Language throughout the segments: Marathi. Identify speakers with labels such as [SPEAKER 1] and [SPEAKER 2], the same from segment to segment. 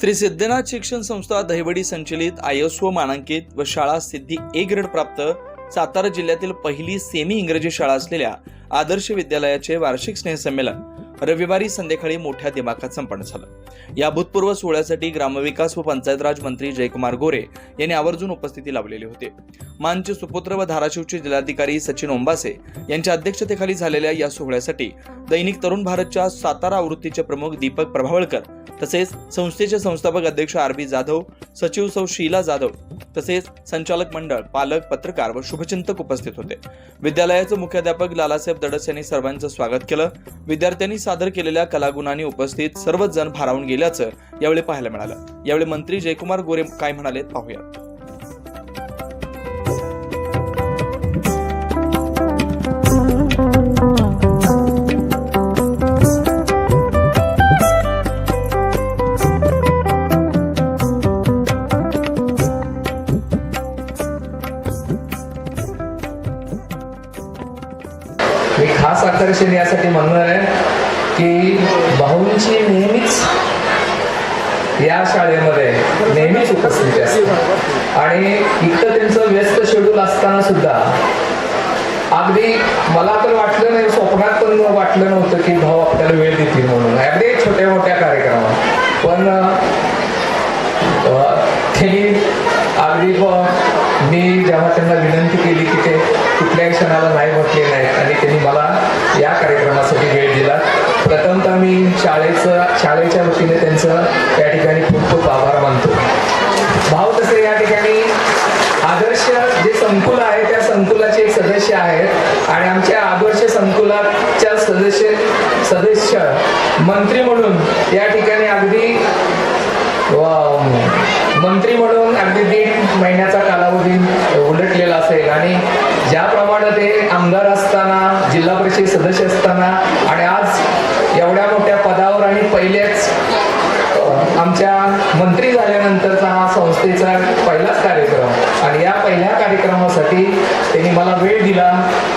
[SPEAKER 1] श्री सिद्धनाथ शिक्षण संस्था दहिवडी संचलित आयस्व मानांकित व शाळा सिद्धी ए ग्रेड प्राप्त सातारा जिल्ह्यातील पहिली सेमी इंग्रजी शाळा असलेल्या आदर्श विद्यालयाचे वार्षिक स्नेहसंमेलन. रविवारी संध्याकाळी मोठ्या दिमाखात संपन्न झालं. या भूतपूर्व सोहळ्यासाठी ग्रामविकास व पंचायत राज मंत्री जयकुमार गोरे यांनी आवर्जून उपस्थिती लावलेली होते. मानचे सुपुत्र व धाराशिवचे जिल्हाधिकारी सचिन ओंबासे यांच्या अध्यक्षतेखाली झालेल्या या सोहळ्यासाठी दैनिक तरुण भारतच्या सातारा आवृत्तीचे प्रमुख दीपक प्रभावळकर तसेच संस्थेचे संस्थापक अध्यक्ष आर बी जाधव सचिव सौ शीला जाधव तसेच संचालक मंडळ पालक पत्रकार व शुभचिंतक उपस्थित होते. विद्यालयाचे मुख्याध्यापक लालासाहेब दडस यांनी सर्वांचं स्वागत केलं. विद्यार्थ्यांनी सादर केलेल्या कलागुणांनी उपस्थित सर्वच जण भारावून गेल्याचं यावेळी पाहायला मिळालं. यावेळी मंत्री जयकुमार गोरे काय म्हणाले पाहूया
[SPEAKER 2] मी खास आकर्षण यासाठी म्हणणार आहे की भाऊंची नेहमीच या शाळेमध्ये नेहमीच उपस्थिती असते. आणि इतकं त्यांचं व्यस्त शेड्यूल असताना सुद्धा अगदी मला तर वाटलं नाही स्वप्नात पण वाटलं नव्हतं की भाऊ आपल्याला वेळ देतील म्हणून. अगदी छोट्या मोठ्या कार्यक्रमात. पण अं, त्यांनी अगदी मी जेव्हा त्यांना विनंती केली की ते कुठल्याही क्षणाला नाही म्हटले नाहीत आणि त्यांनी मला या कार्यक्रमासाठी वेळ दिला. मी शाळेचं शाळेच्या वतीने त्यांचं त्या ठिकाणी खूप खूप आभार मानतो. भाऊ तसे या ठिकाणी आदर्श जे संकुल आहे त्या संकुलाचे एक सदस्य आहेत आणि आमच्या आदर्श संकुलाच्या सदस्य सदस्य मंत्री म्हणून या ठिकाणी अगदी व- मंत्री म्हणून अगदी दीड महिन्याचा कालावधी उलटलेला असेल आणि ज्याप्रमाणे ते आमदार असताना जिल्हा परिषद सदस्य असताना आणि आज एवढ्या मोठ्या पदावर आणि पहिलेच अ, आमच्या मंत्री झाल्यानंतरचा हा संस्थेचा पहिलाच कार्यक्रम आणि या पहिल्या कार्यक्रमासाठी त्यांनी मला वेळ दिला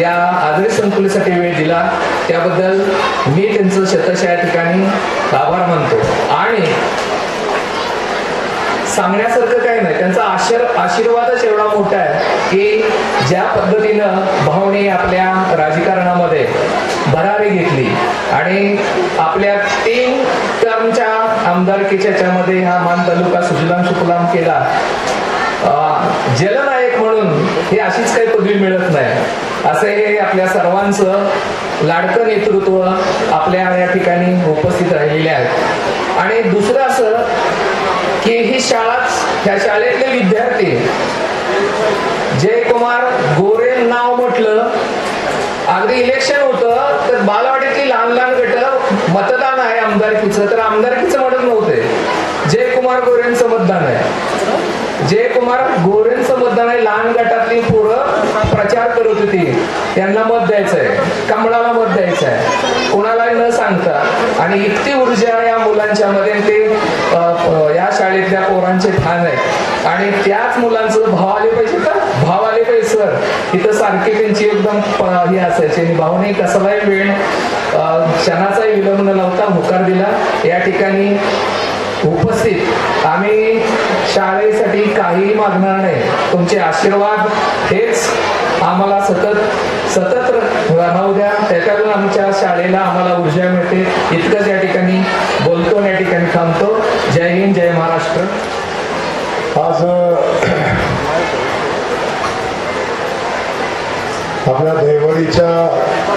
[SPEAKER 2] या आदर्श संकुलासाठी वेळ दिला त्याबद्दल मी त्यांचं शतशा या ठिकाणी आभार मानतो. आणि सांगण्यासारखं काही नाही. त्यांचा आशीर आशीर्वादच एवढा मोठा आहे की ज्या पद्धतीनं भावने आपल्या राजकारणामध्ये भरारी घेतली आणि आपल्या तीन टर्मच्या आमदारकीच्या याच्यामध्ये हा मान तालुका सुजलाम सुफलाम केला. जलनायक म्हणून हे अशीच काही पदवी मिळत नाही. असे हे आपल्या सर्वांचं लाडकं नेतृत्व आपल्या या ठिकाणी उपस्थित राहिलेले आहेत. आणि दुसरं असं की ही शाळाच ह्या शाळेतले विद्यार्थी जयकुमार गोरे नाव म्हटलं अगदी इलेक्शन होतं तर बालवाडीतली लहान लहान गट मतदान आहे आमदारकीचं तर आमदारकीचं म्हणत नव्हते. जयकुमार गोरेंचं मतदान आहे. जयकुमार गोरेंचं मतदान आहे लहान गटातली पोरं प्रचार करत होती त्यांना मत द्यायचंय. कमळाला मत द्यायचं आहे कोणालाही न सांगता. आणि इतकी ऊर्जा या मुलांच्या मध्ये ते या शाळेतल्या पोरांचे ठाण आहे. आणि त्याच मुलांचं भाव आले पाहिजे का? भाव आले पाहिजे सर. इथं सारखी त्यांची एकदम प- हे असायची. आणि भावने कसलाही वेळ अ, क्षणाचाही विलंब न लावता होकार दिला. या ठिकाणी उपस्थित. आम्ही शाळेसाठी काहीही मागणार नाही. तुमचे आशीर्वाद हेच आम्हाला सतत सतत राहू द्या. त्याच्यातून आमच्या शाळेला आम्हाला ऊर्जा मिळते. इतकंच या ठिकाणी बोलतो या ठिकाणी थांबतो. जय हिंद जय महाराष्ट्र.
[SPEAKER 3] आज आपल्या देवळीच्या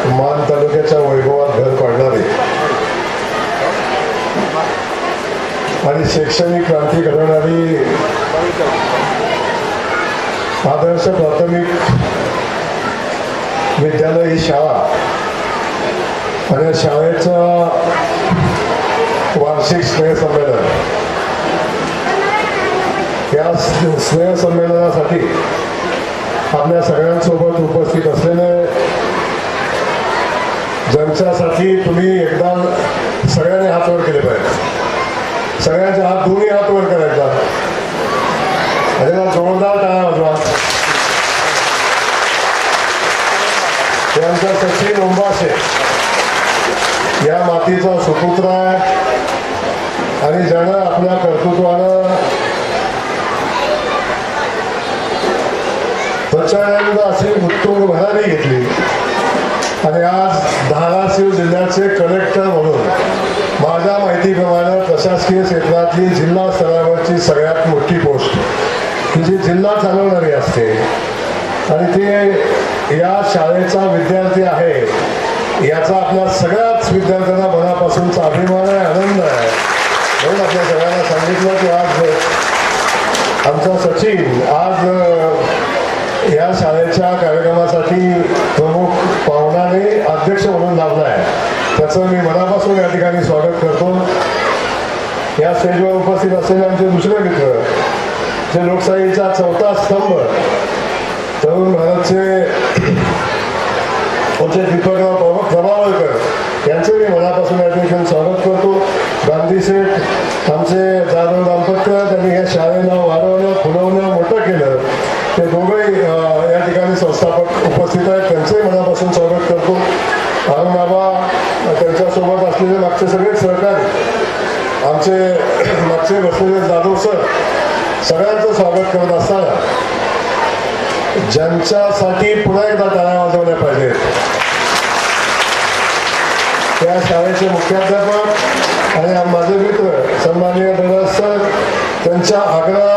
[SPEAKER 3] मान तालुक्याच्या वैभवात घर आणि शैक्षणिक क्रांती घडवणारी आदर्श प्राथमिक विद्यालय ही शाळा. आणि या शाळेचं वार्षिक स्नेहसंमेलन या स्नेहसंमेलनासाठी आपल्या सगळ्यांसोबत उपस्थित असलेले ज्यांच्यासाठी तुम्ही एकदा सगळ्यांनी हातवर केले पाहिजे. सगळ्यांचे हात दोन्ही हात वर करायचा. त्याला जोरदार टाळा वाजवा त्यांचा सचिन ओंबाशे या मातीचा सुपुत्र आहे. आणि ज्यानं आपल्या कर्तृत्वानं प्रचारानंद अशी उत्तुंग भरारी घेतली. आणि आज धाराशिव जिल्ह्याचे कलेक्टर म्हणून माझ्या माहितीप्रमाणे प्रशासकीय क्षेत्रातली जिल्हा स्तरावरची सगळ्यात मोठी पोस्ट की जी जिल्हा चालवणारी असते आणि ते या शाळेचा विद्यार्थी आहे याचा आपल्या सगळ्याच विद्यार्थ्यांना मनापासूनचा अभिमान आहे आनंद आहे. म्हणून आपल्या सगळ्यांना सांगितलं की आज आमचा सचिन आज या शाळेच्या कार्यक्रमासाठी प्रमुख पाहुणाने अध्यक्ष म्हणून लाभला आहे त्याचं मी मनापासून या ठिकाणी स्वागत करतो. या स्टेजवर उपस्थित असलेले आमचे दुसरे मित्र जे लोकशाहीचा चौथा स्तंभ तरुण भारतचे आमचे दीपकराव प्रमुख प्रभावळकर यांचे मी मनापासून या ठिकाणी स्वागत करतो. गांधी शेठ आमचे जाधव दाम्पत्य त्यांनी या शाळेला वाढवणं फुलवणं मोठं केलं. ते दोघंही या ठिकाणी संस्थापक उपस्थित आहेत. त्यांचेही मनापासून स्वागत करतो. अरुण बाबा त्यांच्यासोबत असलेले मागचे सगळे आमचे मागचे बसलेले जाधव सर सगळ्यांचं स्वागत करत असताना ज्यांच्यासाठी पुन्हा एकदा टाळ्या वाजवल्या पाहिजेत. त्या शाळेचे मुख्याध्यापक आणि माझे मित्र सन्माननीय डोळस सर त्यांच्या आग्रह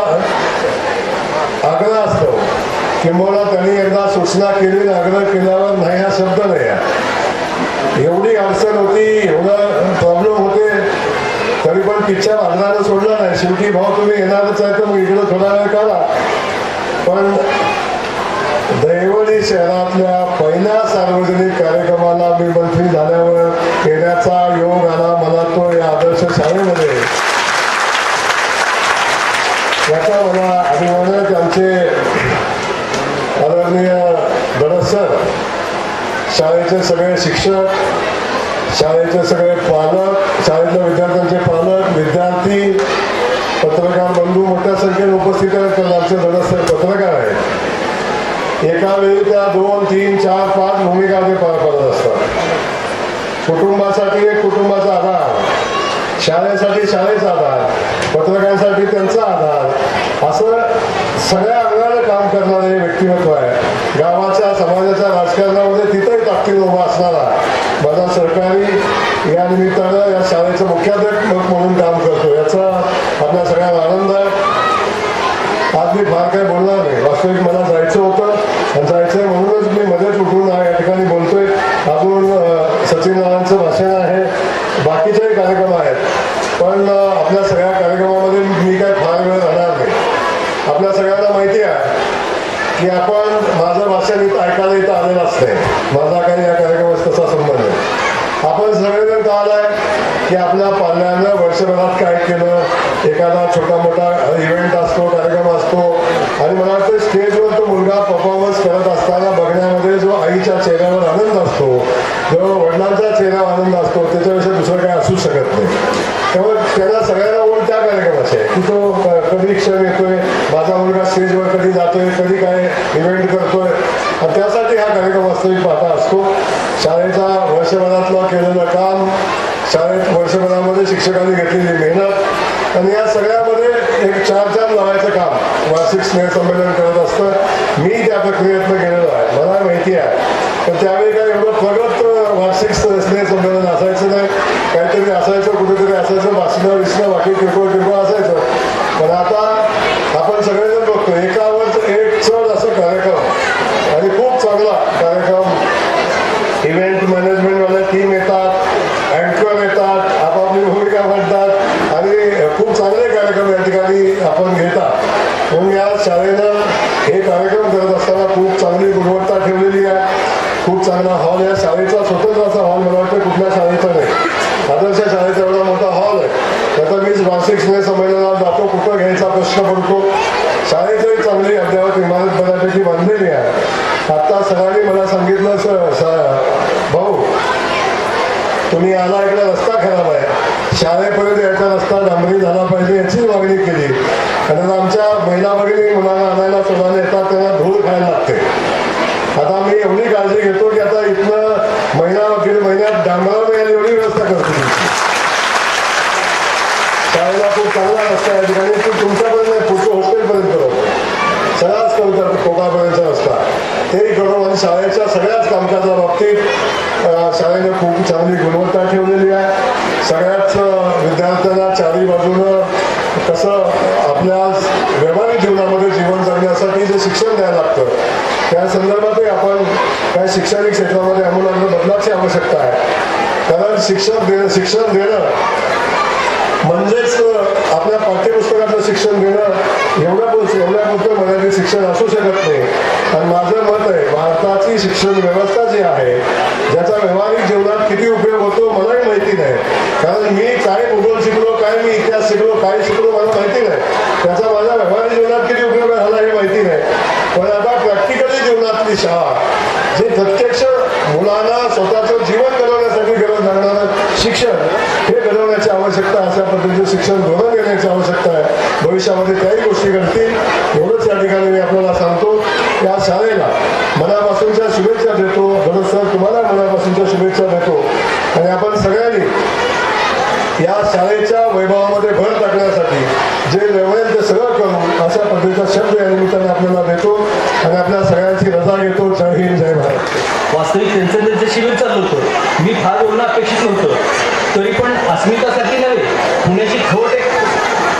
[SPEAKER 3] आग्रह असतो किंबहुना त्यांनी एकदा सूचना केली आग्रह केल्यावर नाही हा शब्द नाही एवढी अडचण होती एवढं तरी पण सोडला नाही. शेवटी भाऊ तुम्ही येणारच आहे तर मग इकडं थोडा वेळ करा. पण दैवडी शहरातल्या पहिल्या सार्वजनिक कार्यक्रमाला मी मंत्री झाल्यावर येण्याचा योग आला मला तो या आदर्श शाळेमध्ये. याचा मला अभिमान आहे की आमचे आदरणीय दडसर शाळेचे सगळे शिक्षक शाळेचे सगळे पालक शाळेतल्या विद्यार्थ्यांचे पालक पत्रकार बंधू मोठ्या संख्येने उपस्थित आहेत. कारण आमचे पत्रकार आहेत. एका वेळी त्या दोन तीन चार पाच भूमिका ते पार पडत असतात. कुटुंबासाठी एक कुटुंबाचा आधार शाळेसाठी शाळेचा आधार पत्रकारांसाठी त्यांचा आधार असं सगळ्या अंगाने काम करणारे व्यक्तिमत्व आहे गावाच्या समाजाच्या राजकारणामध्ये तिथंही ताकदीन उभा असणारा माझा सहकारी या निमित्तानं या शाळेचं मुख्याध्यापक म्हणून काम करतो याचा आपल्या सगळ्यांना आनंद आहे आज मी फार काही बोलणार नाही वास्तविक मला जायचं होतं आणि जायचंय म्हणूनच मी मध्येच उठून या ठिकाणी बोलतोय अजून अं, सचिन रावांचं भाषण आहे बाकीचेही कार्यक्रम आहेत पण अं, आपल्या सगळ्या कार्यक्रमामध्ये मी काय फार वेळ राहणार नाही. आपल्या सगळ्यांना माहिती आहे की आपण माझं भाषण इथं ऐकायला इथं आलेलं असते माझा काही या कार्यक्रमात कसा संबंध आहे आपण सगळेजण का आलाय की आपल्या पाल्यानं वर्षभरात काय केलं एखादा छोटा मोठा इव्हेंट असतो कार्यक्रम असतो. आणि मला वाटतं स्टेजवर तो मुलगा परफॉर्मन्स करत असताना बघण्यामध्ये जो आईच्या चेहऱ्यावर आनंद असतो जो वडिलांच्या चेहऱ्यावर आनंद Nelson खूप चांगला हॉल या शाळेचा स्वतंत्र असा हॉल मला वाटतं कुठल्या शाळेचा नाही. आदर्श शाळेचा एवढा मोठा हॉल आहे. त्याचा मीच वार्षिक स्नेह संमेलनात जातो. कुठं घ्यायचा प्रश्न पडतो? शाळेतही चांगली अद्यावत इमारत बऱ्यापैकी बांधलेली आहे. आता सरांनी मला सांगितलं सर भाऊ तुम्ही आला इकडे रस्ता खराब आहे. शाळेत यायचा रस्ता डांबरी झाला पाहिजे याची मागणी केली कारण आमच्या महिला भगिनी मुलांना आणायला सोडायला येतात त्यांना धूळ खायला लागते आता मी एवढी काळजी घेतो की आता इथनं महिना दीड महिन्यात डांबरावर यायला एवढी व्यवस्था करतो तुमची आपण शाळेच्या सगळ्याच कामकाजा बाबतीत शाळेने खूप चांगली गुणवत्ता ठेवलेली आहे. सगळ्याच विद्यार्थ्यांना चारी बाजूनं कसं आपल्या व्यवहारिक जीवनामध्ये जीवन जगण्यासाठी जे शिक्षण द्यायला लागतं त्या संदर्भातही आपण त्या शैक्षणिक क्षेत्रामध्ये आमूलाग्र बदलाची आवश्यकता आहे. कारण शिक्षण देणं शिक्षण देणं म्हणजेच आपल्या पाठ्यपुस्तकातलं शिक्षण देणं एवढ्या पुरतं एवढ्या पुरतं मराठी शिक्षण असू शकत नाही आणि माझं मत आहे भारताची शिक्षण व्यवस्था जी आहे ज्याचा व्यावहारिक जीवनात किती उपयोग होतो मलाही माहिती नाही कारण मी काय भूगोल शिकलो काय मी इतिहास शिकलो काय शिकलो मला माहिती नाही त्याचा माझ्या व्यावहारिक जीवनात किती उपयोग झाला हे माहिती नाही पण आता प्रॅक्टिकली जीवनातली शाळा जे प्रत्यक्ष मुलांना स्वतःचं जीवन घडवण्यासाठी गरज लागणारं शिक्षण हे घडवण्याची आवश्यकता आहे. अशा पद्धतीचं शिक्षण धोरण देण्याची आवश्यकता आहे भविष्यामध्ये त्याही गोष्टी घडतील एवढंच या ठिकाणी मी आपल्याला सांगतो या शाळेला मनापासूनच्या शुभेच्छा देतो गरज सर तुम्हाला मनापासूनच्या शुभेच्छा देतो आणि आपण सगळ्यांनी या शाळेच्या वैभवामध्ये भर टाकण्यासाठी जे मिळेल ते सगळं करू अशा पद्धतीचा शब्द या निमित्ताने आपल्याला देतो आणि आपल्या सगळ्यांची रजा घेतो. जय हिंद जय भारत.
[SPEAKER 4] वास्तविक त्यांचं त्यांचं शिबिर चालू होतं. मी फार बोलणं अपेक्षित नव्हतं. तरी पण अस्मितासाठी नव्हे पुण्याची खवट एक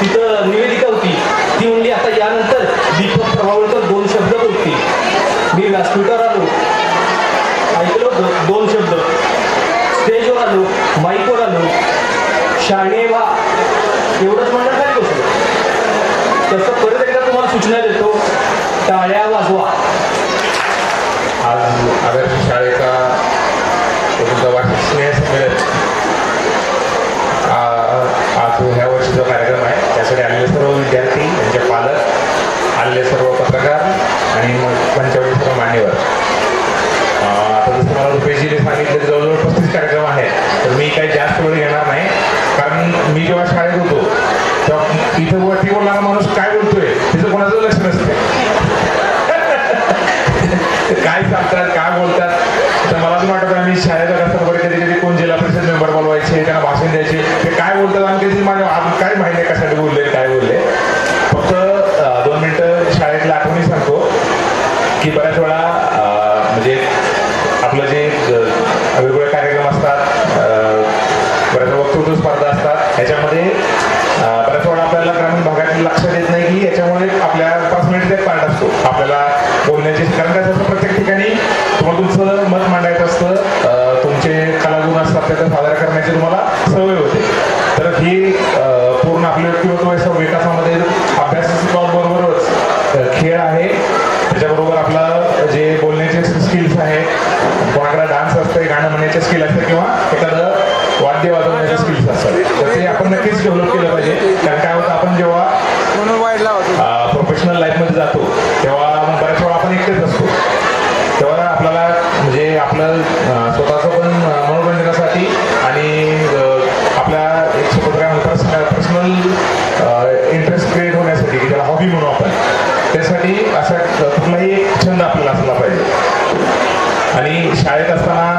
[SPEAKER 4] तिथं निवेदिका होती. ती म्हणली आता यानंतर दीपक प्रभावळकर दोन शब्द बोलतील. मी व्यासपीठावर आलो. ऐकलो दोन शब्द. स्टेजवर आलो माईकवर आलो. शाणे वा
[SPEAKER 5] माझे जवळजवळ पस्तीस कार्यक्रम आहेत. तर मी काही जास्त वेळ घेणार नाही. कारण मी जेव्हा शाळेत होतो तेव्हा इथं वरती बोलणारा माणूस काय बोलतोय तिथं कोणाचं लक्ष नसतं. ते काय सांगतात काय बोलतात? तर मला पण वाटत आम्ही शाळेत असताना वगैरे कधी कधी कोण जिल्हा परिषद मेंबर बोलवायचे त्यांना भाषण द्यायचे. ते काय बोलतात आणि कधी माझ्या काय माहिती आहे कशासाठी बोलले काय बोलले? फक्त दोन मिनिटं शाळेतल्या आठवणी सांगतो की बऱ्याच वेळा म्हणजे आपलं जे ह्याच्यामध्ये अं, बऱ्याच वेळा आपल्याला ग्रामीण भागातील लक्षात येत नाही की याच्यामुळे आपल्या पर्सनॅलिटीचा एक पार्ट असतो आपल्याला बोलण्याची कारण काय असतं प्रत्येक ठिकाणी तुम्हाला तुमचं मत मांडायचं असतं अं, तुमचे कलागुण असतात त्याचं सादर करण्याची तुम्हाला सवय होते तर ही अं, पूर्ण आपल्या व्यक्तिमत्वाच्या विकासामध्ये अभ्यासाबरोबरच अं, खेळ आहे त्याच्याबरोबर आपलं जे बोलण्याचे स्किल्स आहेत कोणाकडे डान्स असते गाणं म्हणण्याचे स्किल असते किंवा एखादं वाद्य वाजवण्याचे स्किल्स असतात तर ते आपण नक्कीच डेव्हलप केलं पाहिजे. कारण काय होतं आपण जेव्हा प्रोफेशनल लाईफमध्ये जातो तेव्हा बऱ्याच वेळा आपण एकटेच असतो. तेव्हा आपल्याला म्हणजे आपलं स्वतःचं पण मनोरंजनासाठी आणि आपल्या एक स्वतंत्र पर्सनल इंटरेस्ट क्रिएट होण्यासाठी की त्याला हॉबी म्हणू आपण त्यासाठी असा कुठलाही एक छंद आपल्याला असला पाहिजे. आणि शाळेत असताना